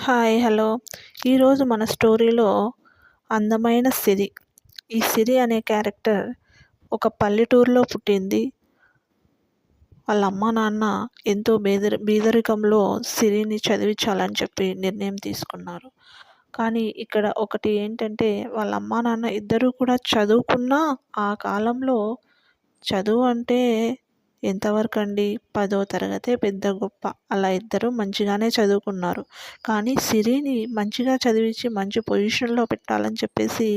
Hi hello. ఈరోజు మన స్టోరీలో అందమైన సిరి. ఈ సిరి అనే క్యారెక్టర్ ఒక పల్లెటూరులో పుట్టింది. వాళ్ళ అమ్మ నాన్న ఎంతో బీదరి బీదరికంలో సిరిని చదివించాలని చెప్పి నిర్ణయం తీసుకున్నారు. కానీ ఇక్కడ ఒకటి ఏంటంటే వాళ్ళ అమ్మ నాన్న ఇద్దరూ కూడా చదువుకున్న ఆ కాలంలో చదువు అంటే ఎంతవరకు అండి పదో తరగతే పెద్ద గొప్ప. అలా ఇద్దరు మంచిగానే చదువుకున్నారు. కానీ సిరిని మంచిగా చదివించి మంచి పొజిషన్లో పెట్టాలని చెప్పేసి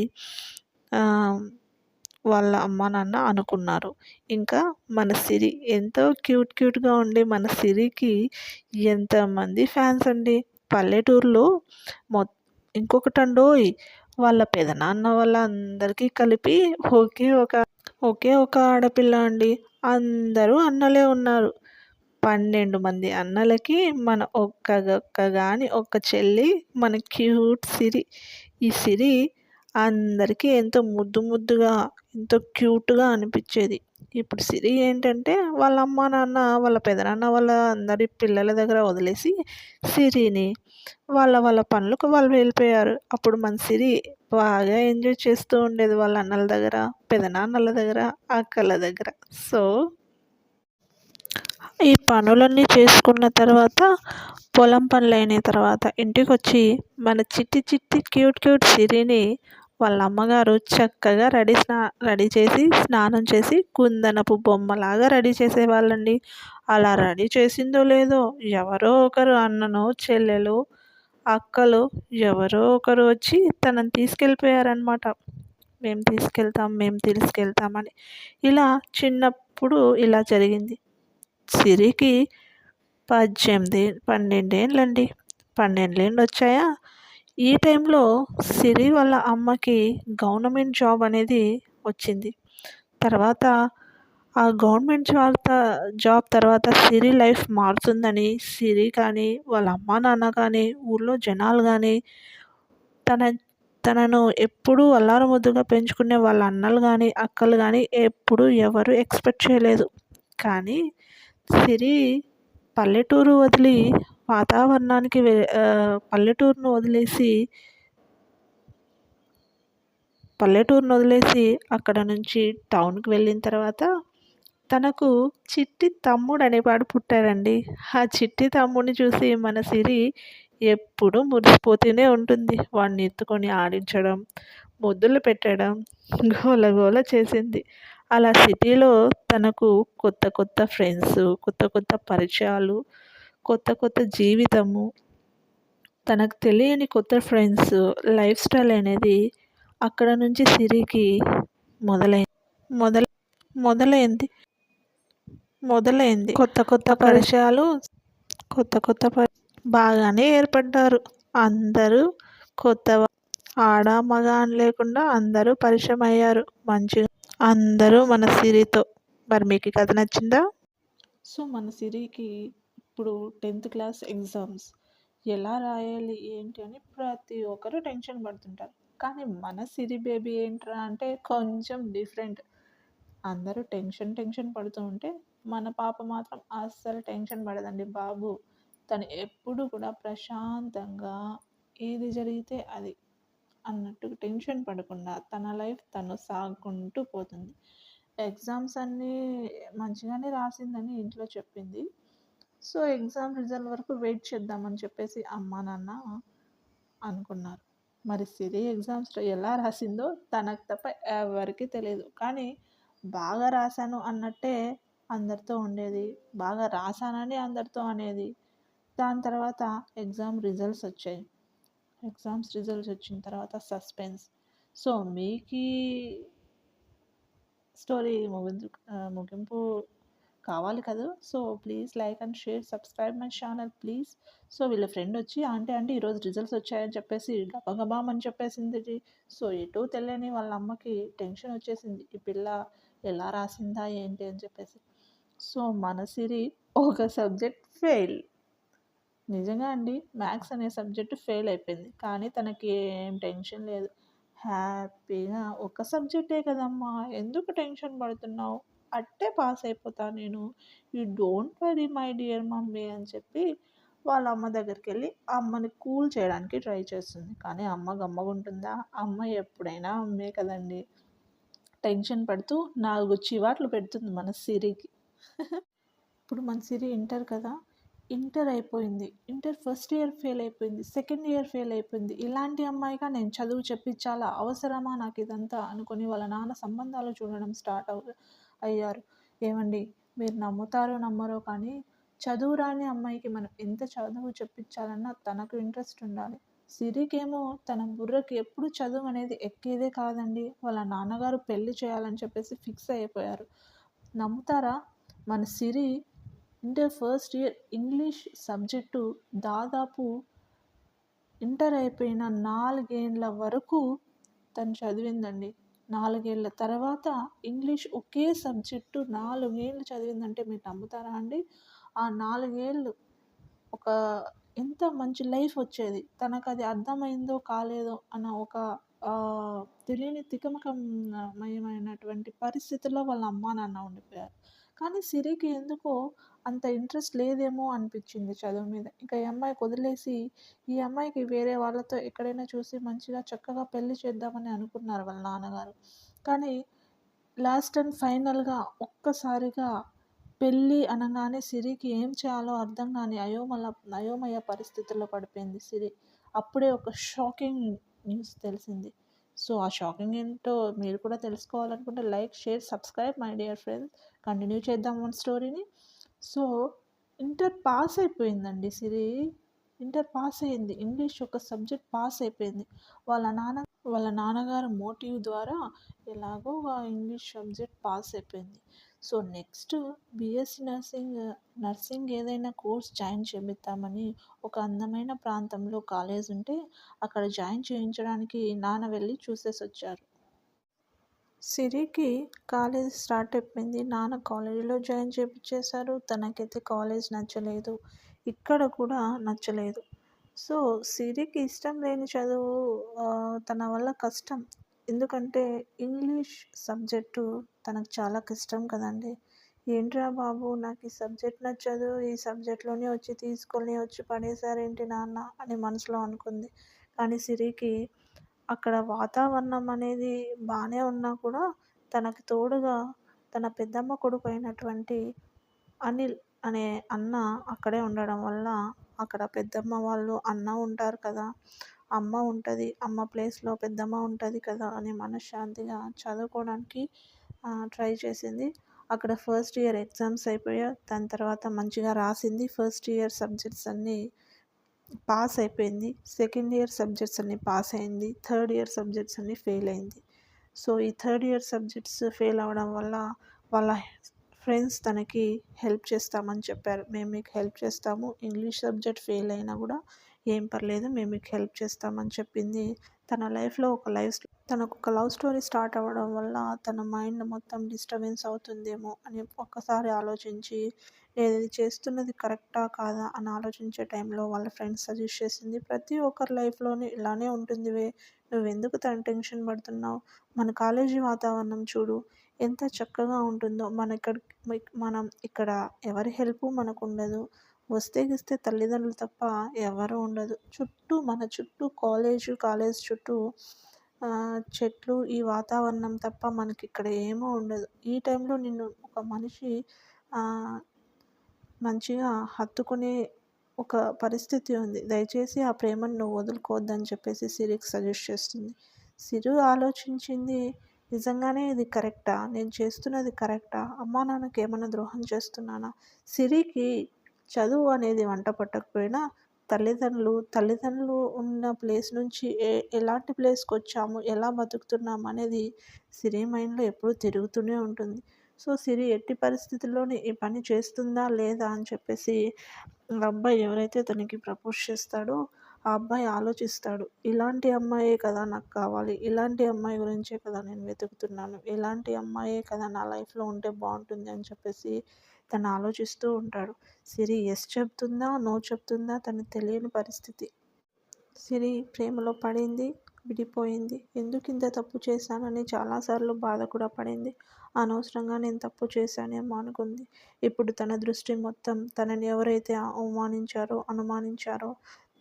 వాళ్ళ అమ్మ నాన్న అనుకున్నారు. ఇంకా మన సిరి ఎంతో క్యూట్ క్యూట్గా ఉండే మన సిరికి ఎంతమంది ఫ్యాన్స్ అండి? పల్లెటూరులో మొ ఇంకొకటి అండోయ్ వాళ్ళ పెదనాన్న వాళ్ళ అందరికీ కలిపి ఒకే ఒక ఒకే ఒక ఆడపిల్ల అండి. అందరూ అన్నలే ఉన్నారు. పన్నెండు మంది అన్నలకి మన ఒక్క ఒక్క కానీ ఒక్క చెల్లి మన క్యూట్ సిరి. ఈ సిరి అందరికీ ఎంతో ముద్దు ముద్దుగా ఎంతో క్యూట్గా అనిపించేది. ఇప్పుడు సిరి ఏంటంటే వాళ్ళ అమ్మ నాన్న వాళ్ళ పెదనాన్న వాళ్ళ అందరి పిల్లల దగ్గర వదిలేసి సిరిని వాళ్ళ వాళ్ళ పనులకు వాళ్ళు వెళ్ళిపోయారు. అప్పుడు మన సిరి బాగా ఎంజాయ్ చేస్తూ ఉండేది వాళ్ళ అన్నల దగ్గర పెదనాన్నల దగ్గర అక్కల దగ్గర. సో ఈ పనులన్నీ చేసుకున్న తర్వాత పొలం పనులు అయిన తర్వాత ఇంటికి వచ్చి మన చిట్టి చిట్టి క్యూట్ క్యూట్ సిరిని వాళ్ళ అమ్మగారు చక్కగా రెడీ స్నా రెడీ చేసి స్నానం చేసి కుందనపు బొమ్మలాగా రెడీ చేసేవాళ్ళండి. అలా రెడీ చేసిందో లేదో ఎవరో ఒకరు అన్నను చెల్లెలు అక్కలు ఎవరో ఒకరు వచ్చి తనని తీసుకెళ్ళిపోయారనమాట మేము తీసుకెళ్తాం మేము తీసుకెళ్తామని. ఇలా చిన్నప్పుడు ఇలా జరిగింది. సిరికి పద్దెనిమిది పన్నెండేళ్ళండి. పన్నెండేళ్ళు వచ్చాయా ఈ టైంలో సిరి వాళ్ళ అమ్మకి గవర్నమెంట్ జాబ్ అనేది వచ్చింది. తర్వాత ఆ గవర్నమెంట్ జాబ్ జాబ్ తర్వాత సిరి లైఫ్ మారుతుందని సిరి కానీ వాళ్ళ అమ్మ నాన్న కానీ ఊళ్ళో జనాలు కానీ తన తనను ఎప్పుడూ అల్లారముద్దుగా పెంచుకునే వాళ్ళ అన్నలు కానీ అక్కలు కానీ ఎప్పుడు ఎవరు ఎక్స్పెక్ట్ చేయలేదు. కానీ సిరి పల్లెటూరు వదిలి వాతావరణానికి పల్లెటూరును వదిలేసి పల్లెటూరును వదిలేసి అక్కడ నుంచి టౌన్కి వెళ్ళిన తర్వాత తనకు చిట్టి తమ్ముడు అనేవాడు పుట్టారండి ఆ చిట్టి తమ్ముడిని చూసి మన సిరి ఎప్పుడు మురిసిపోతూనే ఉంటుంది. వాడిని ఎత్తుకొని ఆడించడం ముద్దులు పెట్టడం గోల గోల చేసింది. అలా సిటీలో తనకు కొత్త కొత్త ఫ్రెండ్స్ కొత్త కొత్త పరిచయాలు కొత్త కొత్త జీవితము తనకు తెలియని కొత్త ఫ్రెండ్స్ లైఫ్ స్టైల్ అనేది అక్కడ నుంచి సిరికి మొదలైంది మొదల మొదలైంది. మొదలైంది. కొత్త కొత్త పరిచయాలు కొత్త కొత్త బాగానే ఏర్పడ్డారు. అందరూ కొత్త ఆడ మగ అని లేకుండా అందరూ పరిచయం అయ్యారు మంచిగా అందరూ మన సిరితో. మరి మీకు కథ నచ్చిందా? సో మన సిరికి ఇప్పుడు టెన్త్ క్లాస్ ఎగ్జామ్స్. ఎలా రాయాలి ఏంటి అని ప్రతి ఒక్కరు టెన్షన్ పడుతుంటారు. కానీ మన సిరి బేబీ ఏంట్రా అంటే కొంచెం డిఫరెంట్. అందరూ టెన్షన్ టెన్షన్ పడుతూ ఉంటే మన పాప మాత్రం అస్సలు టెన్షన్ పడదండి బాబు. తను ఎప్పుడు కూడా ప్రశాంతంగా ఏది జరిగితే అది అన్నట్టు టెన్షన్ పడకుండా తన లైఫ్ తను సాగుకుంటూ పోతుంది. ఎగ్జామ్స్ అన్నీ మంచిగానే రాసిందని ఇంట్లో చెప్పింది. సో ఎగ్జామ్ రిజల్ట్ వరకు వెయిట్ చేద్దామని చెప్పేసి అమ్మ నాన్న అనుకున్నారు. మరి సిరి ఎగ్జామ్స్ ఎలా రాసిందో తనకు తప్ప ఎవరికి తెలియదు కానీ బాగా రాశాను అన్నట్టే అందరితో ఉండేది. బాగా రాశానని అందరితో అనేది. దాని తర్వాత ఎగ్జామ్ రిజల్ట్స్ వచ్చాయి. ఎగ్జామ్స్ రిజల్ట్స్ వచ్చిన తర్వాత సస్పెన్స్. సో మీకు స్టోరీ ముగింపు ముగింపు కావాలి కదా. So please like and share subscribe my channel please. So వీళ్ళ ఫ్రెండ్ వచ్చి అంటే అంటే ఈరోజు రిజల్ట్స్ వచ్చాయని చెప్పేసి గబగబామ్ అని చెప్పేసింది సో ఎటు తెలియని వాళ్ళ అమ్మకి టెన్షన్ వచ్చేసింది. ఈ పిల్ల ఎలా రాసిందా ఏంటి? అని చెప్పేసి. సో మన సిరి ఒక సబ్జెక్ట్ ఫెయిల్. నిజంగా అండి మ్యాథ్స్ అనే సబ్జెక్టు ఫెయిల్ అయిపోయింది. కానీ తనకి ఏం టెన్షన్ లేదు. హ్యాపీగా ఒక సబ్జెక్టే కదమ్మా ఎందుకు టెన్షన్ పడుతున్నావు? అట్టే పాస్ అయిపోతా నేను. You don't worry my dear mummy అని చెప్పి వాళ్ళ అమ్మ దగ్గరికి వెళ్ళి ఆ అమ్మని కూల్ చేయడానికి ట్రై చేస్తుంది. కానీ అమ్మ గమ్మగుంటుందా అమ్మ ఎప్పుడైనా అమ్మే కదండి. టెన్షన్ పడుతూ నాలుగు చివాట్లు పెడుతుంది మన సిరికి. ఇప్పుడు మన సిరి ఇంటర్ కదా ఇంటర్ అయిపోయింది. ఇంటర్ ఫస్ట్ ఇయర్ ఫెయిల్ అయిపోయింది సెకండ్ ఇయర్ ఫెయిల్ అయిపోయింది. ఇలాంటి అమ్మాయిగా నేను చదువు చెప్పించాలా? అవసరమా నాకు ఇదంతా అనుకొని వాళ్ళ నాన్న సంబంధాలు చూడడం స్టార్ట్ అవు అయ్యారు. ఏమండి మీరు నమ్ముతారో నమ్మరో కానీ చదువు రాని అమ్మాయికి మనం ఎంత చదువు చెప్పించాలన్నా తనకు ఇంట్రెస్ట్ ఉండాలి. సిరికేమో తన బుర్రకి ఎప్పుడు చదువు అనేది ఎక్కేదే కాదండి. వాళ్ళ నాన్నగారు పెళ్ళి చేయాలని చెప్పేసి ఫిక్స్ అయిపోయారు. నమ్ముతారా? మన Siri inter first year English subject దాదాపు ఇంటర్ అయిపోయిన నాలుగేళ్ళ వరకు తను చదివిందండి. నాలుగేళ్ళ తర్వాత ఇంగ్లీష్ ఒకే సబ్జెక్టు నాలుగేళ్ళు చదివిందంటే మీరు నమ్ముతారా అండి? ఆ నాలుగేళ్ళు ఒక ఎంత మంచి లైఫ్ వచ్చేది. తనకు అది అర్థమైందో కాలేదో అన్న ఒక తెలియని తికమకమయమైనటువంటి పరిస్థితుల్లో వాళ్ళ అమ్మా నాన్న ఉండిపోయారు. కానీ సిరికి ఎందుకో అంత ఇంట్రెస్ట్ లేదేమో అనిపించింది చదువు మీద. ఇంకా ఈ అమ్మాయికి వదిలేసి ఈ అమ్మాయికి వేరే వాళ్ళతో ఎక్కడైనా చూసి మంచిగా చక్కగా పెళ్ళి చేద్దామని అనుకున్నారు వాళ్ళ నాన్నగారు. కానీ లాస్ట్ అండ్ ఫైనల్గా ఒక్కసారిగా పెళ్ళి అనగానే సిరికి ఏం చేయాలో అర్థం కాని అయోమల అయోమయ పరిస్థితుల్లో పడిపోయింది సిరి. అప్పుడే ఒక షాకింగ్ న్యూస్ తెలిసింది. సో ఆ షాకింగ్ ఏంటో మీరు కూడా తెలుసుకోవాలనుకుంటే like share subscribe my dear friends. Continue చేద్దాం మన స్టోరీని. సో ఇంటర్ పాస్ అయిపోయిందండి సిరి. ఇంటర్ పాస్ అయింది. ఇంగ్లీష్ ఒక సబ్జెక్ట్ పాస్ అయిపోయింది. వాళ్ళ నాన్న వాళ్ళ నాన్నగారు మోటివ్ ద్వారా ఎలాగో ఇంగ్లీష్ సబ్జెక్ట్ పాస్ అయిపోయింది. So next BSc nursing nursing ఏదైనా కోర్స్ జాయిన్ చేపిద్దామని ఒక అందమైన ప్రాంతంలో కాలేజ్ ఉంటే అక్కడ జాయిన్ చేయించడానికి నాన్న వెళ్ళి చూసేసి వచ్చారు సిరికి కాలేజ్ స్టార్ట్ అయిపోయింది. నాన్న కాలేజీలో జాయిన్ చేయించేశారు తనకైతే కాలేజ్ నచ్చలేదు. ఇక్కడ కూడా నచ్చలేదు. సో సిరికి ఇష్టం లేని చదువు తన వల్ల కష్టం. ఎందుకంటే ఇంగ్లీష్ సబ్జెక్టు తనకు చాలా కష్టం కదండి. ఏంట్రా బాబు నాకు ఈ సబ్జెక్ట్ నచ్చదు. ఈ సబ్జెక్ట్లోనే వచ్చి తీసుకొని వచ్చి పడేశారేంటి నాన్న అని మనసులో అనుకుంది. కానీ సిరికి అక్కడ వాతావరణం అనేది బాగానే ఉన్నా కూడా తనకు తోడుగా తన పెద్దమ్మ కొడుకు అయినటువంటి అనిల్ అనే అన్న అక్కడే ఉండడం వల్ల అక్కడ పెద్దమ్మ వాళ్ళు అన్న ఉంటారు కదా అమ్మ ఉంటుంది అమ్మ ప్లేస్లో పెద్దమ్మ ఉంటుంది కదా అని మనశ్శాంతిగా చదువుకోవడానికి ట్రై చేసింది. అక్కడ ఫస్ట్ ఇయర్ ఎగ్జామ్స్ అయిపోయా దాని తర్వాత మంచిగా రాసింది. ఫస్ట్ ఇయర్ సబ్జెక్ట్స్ అన్నీ పాస్ అయిపోయింది సెకండ్ ఇయర్ సబ్జెక్ట్స్ అన్ని పాస్ అయింది థర్డ్ ఇయర్ సబ్జెక్ట్స్ అన్ని ఫెయిల్ అయింది సో ఈ థర్డ్ ఇయర్ సబ్జెక్ట్స్ ఫెయిల్ అవ్వడం వల్ల వాళ్ళ ఫ్రెండ్స్ తనకి హెల్ప్ చేస్తామని చెప్పారు. మేము మీకు హెల్ప్ చేస్తాము. ఇంగ్లీష్ సబ్జెక్ట్ ఫెయిల్ అయినా కూడా ఏం పర్లేదు మేము మీకు హెల్ప్ చేస్తామని చెప్పింది. తన లైఫ్లో ఒక లైఫ్ తనకు ఒక లవ్ స్టోరీ స్టార్ట్ అవ్వడం వల్ల తన మైండ్ మొత్తం డిస్టర్బెన్స్ అవుతుందేమో అని ఒక్కసారి ఆలోచించి ఏది చేస్తున్నది కరెక్టా కాదా? అని ఆలోచించే టైంలో వాళ్ళ ఫ్రెండ్స్ సజెస్ట్ చేసింది ప్రతి ఒక్కరి లైఫ్లోనే ఇలానే ఉంటుంది వే నువ్వు ఎందుకు తన టెన్షన్ పడుతున్నావు? మన కాలేజీ వాతావరణం చూడు ఎంత చక్కగా ఉంటుందో. మన ఇక్కడ మనం ఇక్కడ ఎవరి హెల్ప్ మనకు ఉండదు వస్తే గిస్తే తల్లిదండ్రులు తప్ప ఎవరు ఉండదు. చుట్టూ మన చుట్టూ కాలేజ్ కాలేజ్ చుట్టూ చెట్లు ఈ వాతావరణం తప్ప మనకి ఇక్కడ ఏమో ఉండదు. ఈ టైంలో నిన్ను ఒక మనిషి మంచిగా హత్తుకునే ఒక పరిస్థితి ఉంది. దయచేసి ఆ ప్రేమను నువ్వు వదులుకోవద్దని చెప్పేసి సిరికి సజెస్ట్ చేస్తుంది. సిరు ఆలోచించింది నిజంగానే ఇది కరెక్టా? నేను చేస్తున్నది కరెక్టా? అమ్మా నాన్నకి ఏమైనా ద్రోహం చేస్తున్నానా? సిరికి చదువు అనేది వంట పట్టకపోయినా తల్లిదండ్రులు తల్లిదండ్రులు ఉన్న ప్లేస్ నుంచి ఏ ఎలాంటి ప్లేస్కి వచ్చాము ఎలా బతుకుతున్నాము అనేది సిరి మైండ్లో ఎప్పుడూ తిరుగుతూనే ఉంటుంది. సో సిరి ఎట్టి పరిస్థితుల్లోనే ఈ పని చేస్తుందా లేదా అని చెప్పేసి అబ్బాయి ఎవరైతే తనకి ప్రపోజ్ చేస్తాడో ఆ అబ్బాయి ఆలోచిస్తాడు. ఇలాంటి అమ్మాయే కదా నాకు కావాలి ఇలాంటి అమ్మాయి గురించే కదా నేను వెతుకుతున్నాను ఇలాంటి అమ్మాయే కదా నా లైఫ్లో ఉంటే బాగుంటుంది అని చెప్పేసి తను ఆలోచిస్తూ ఉంటాడు. సిరి ఎస్ చెప్తుందా? నో చెప్తుందా? తనకు తెలియని పరిస్థితి. సిరి ప్రేమలో పడింది విడిపోయింది. ఎందుకు ఇంత తప్పు చేశానని చాలాసార్లు బాధ కూడా పడింది. అనవసరంగా నేను తప్పు చేశానేమో అనుకుంది. ఇప్పుడు తన దృష్టి మొత్తం తనని ఎవరైతే అవమానించారో అనుమానించారో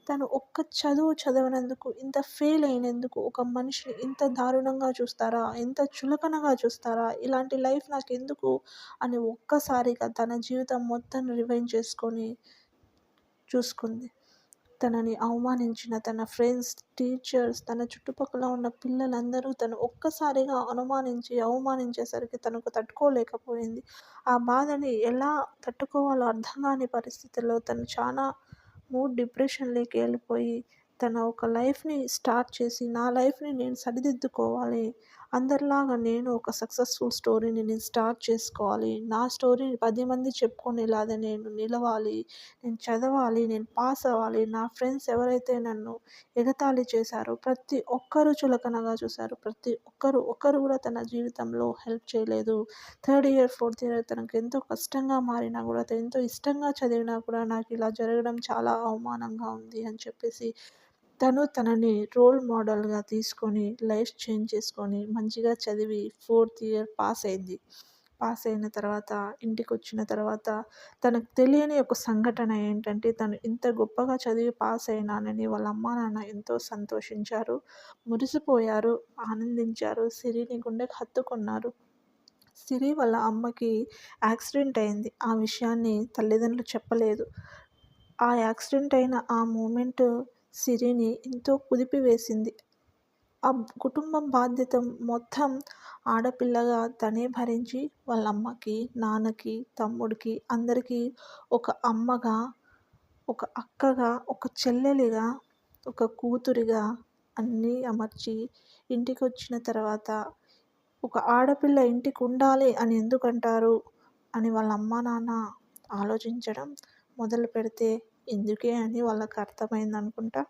తను ఒక్క చదువు చదవనందుకు ఇంత ఫెయిల్ అయినందుకు ఒక మనిషిని ఇంత దారుణంగా చూస్తారా? ఎంత చులకనగా చూస్తారా? ఇలాంటి లైఫ్ నాకు ఎందుకు అని ఒక్కసారిగా తన జీవితం మొత్తం రివైండ్ చేసుకొని చూసుకుంది. తనని అవమానించిన తన ఫ్రెండ్స్ టీచర్స్ తన చుట్టుపక్కల ఉన్న పిల్లలందరూ తను ఒక్కసారిగా అనుమానించి అవమానించేసరికి తనకు తట్టుకోలేకపోయింది. ఆ బాధని ఎలా తట్టుకోవాలో అర్థం కాని పరిస్థితుల్లో తను చాలా మూడ్ డిప్రెషన్లోకి వెళ్ళిపోయి తన ఒక లైఫ్ని స్టార్ట్ చేసి నా లైఫ్ని నేను సరిదిద్దుకోవాలి అందరిలాగా నేను ఒక సక్సెస్ఫుల్ స్టోరీని నేను స్టార్ట్ చేసుకోవాలి. నా స్టోరీని పది మంది చెప్పుకునేలాగా నేను నిలవాలి. నేను చదవాలి నేను పాస్ అవ్వాలి. నా ఫ్రెండ్స్ ఎవరైతే నన్ను ఎగతాళి చేశారో ప్రతి ఒక్కరూ చులకనగా చూశారు. ప్రతి ఒక్కరు ఒక్కరు కూడా తన జీవితంలో హెల్ప్ చేయలేదు. థర్డ్ ఇయర్ ఫోర్త్ ఇయర్ తనకు ఎంతో కష్టంగా మారినా కూడా ఎంతో ఇష్టంగా చదివినా కూడా నాకు ఇలా జరగడం చాలా అవమానంగా ఉంది అని చెప్పేసి తను తనని రోల్ మోడల్గా తీసుకొని లైఫ్ చేంజ్ చేసుకొని మంచిగా చదివి ఫోర్త్ ఇయర్ పాస్ అయింది. పాస్ అయిన తర్వాత ఇంటికి వచ్చిన తర్వాత తనకు తెలియని ఒక సంఘటన ఏంటంటే తను ఇంత గొప్పగా చదివి పాస్ అయినానని వాళ్ళ అమ్మ నాన్న ఎంతో సంతోషించారు. మురిసిపోయారు ఆనందించారు సిరిని గుండెకు హత్తుకున్నారు. సిరి వాళ్ళ అమ్మకి యాక్సిడెంట్ అయింది. ఆ విషయాన్ని తల్లిదండ్రులు చెప్పలేదు. ఆ యాక్సిడెంట్ అయిన ఆ మూమెంట్ సిరిని ఎంతో కుదిపివేసింది. ఆ కుటుంబం బాధ్యత మొత్తం ఆడపిల్లగా తనే భరించి వాళ్ళ అమ్మకి నాన్నకి తమ్ముడికి అందరికీ ఒక అమ్మగా ఒక అక్కగా ఒక చెల్లెలిగా ఒక కూతురిగా అన్నీ అమర్చి ఇంటికి వచ్చిన తర్వాత ఒక ఆడపిల్ల ఇంటికి ఉండాలి అని ఎందుకంటారు? అని వాళ్ళ అమ్మ నాన్న ఆలోచించడం మొదలు పెడితే ఎందుకే అని వాళ్ళకి అర్థమైంది అనుకుంటా